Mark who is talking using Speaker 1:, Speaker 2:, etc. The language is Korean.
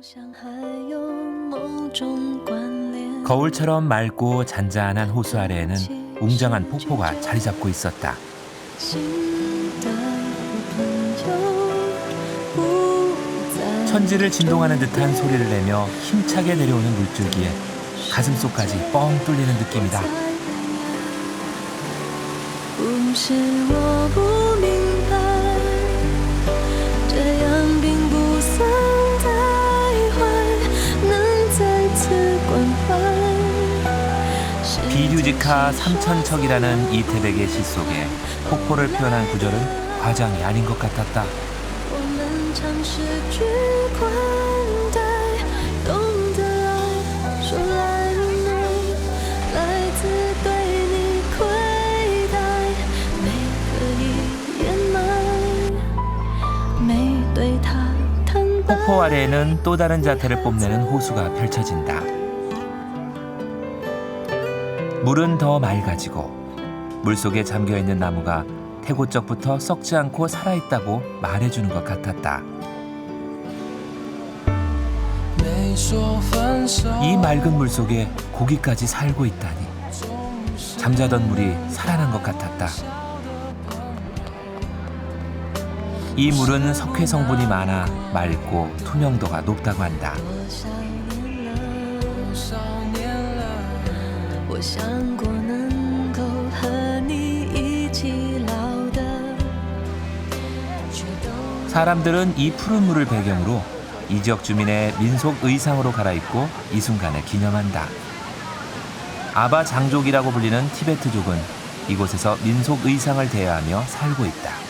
Speaker 1: 그
Speaker 2: 거울처럼 맑고 잔잔한 호수 아래에는 웅장한 폭포가 자리 잡고 있었다. 천지를 진동하는 듯한 소리를 내며 힘차게 내려오는 물줄기에 가슴속까지 뻥 뚫리는 느낌이다.
Speaker 1: 음
Speaker 2: 이류지카 삼천척이라는 이태백의 시 속에 폭포를 표현한 구절은 과장이 아닌 것 같았다. 폭포 아래에는 또 다른 자태를 뽐내는 호수가 펼쳐진다. 물은 더 맑아지고 물속에 잠겨 있는 나무가 태고적부터 썩지 않고 살아있다고 말해주는 것 같았다. 이 맑은 물 속에 고기까지 살고 있다니 잠자던 물이 살아난 것 같았다. 이 물은 석회 성분이 많아 맑고 투명도가 높다고 한다.
Speaker 1: 我想过能够和你一起老的，却都
Speaker 2: 사람들은 이 푸른 물을 배경으로 이 지역 주민의 민속 의상으로 갈아입고 이 순간을 기념한다. 아바 장족이라고 불리는 티베트족은 이곳에서 민속 의상을 대여하며 살고 있다.